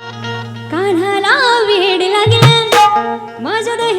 कान्हाला वेड लागला माझ्या देह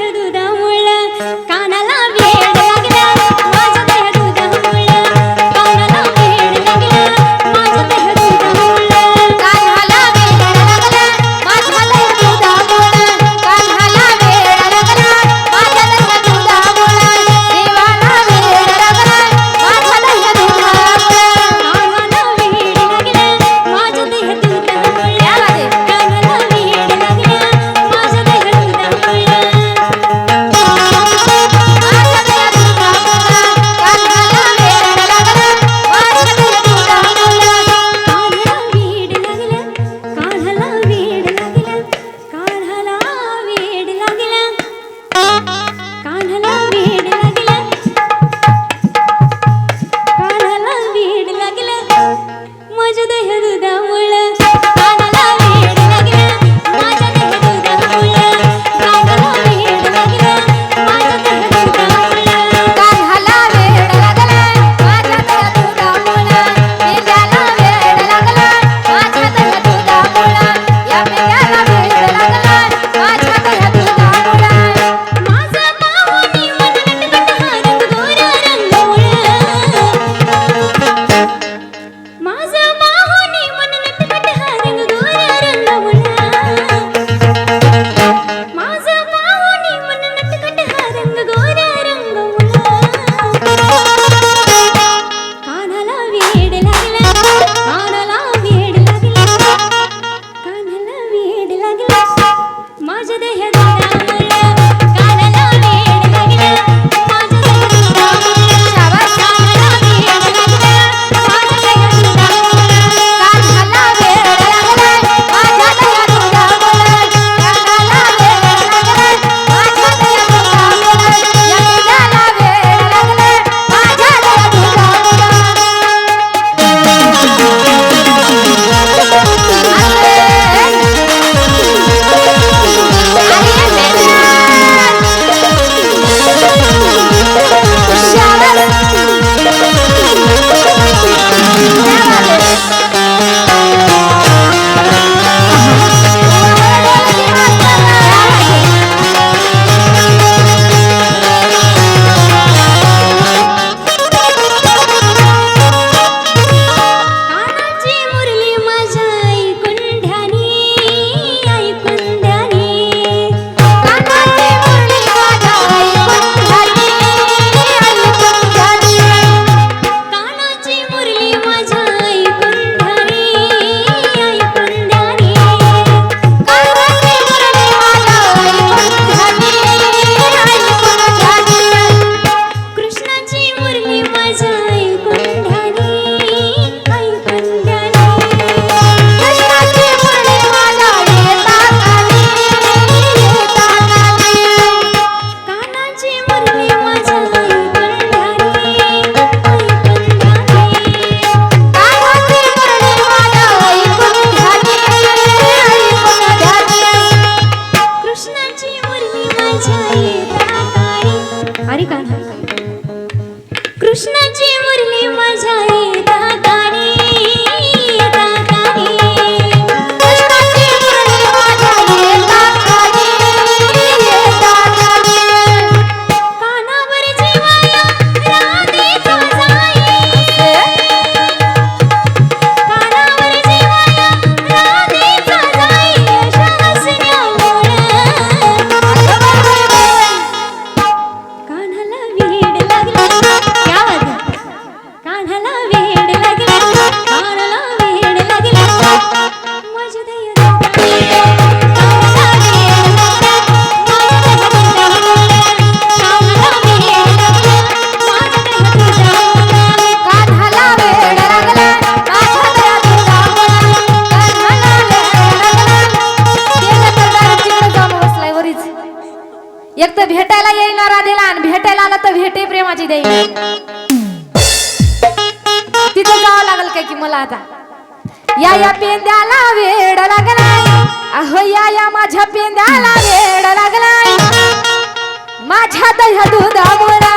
का या या पेंद्याला वेड लागलाय अहो या या माझ्या पेंद्याला वेड लागलाय माझ्या दह्या दुधा मोरा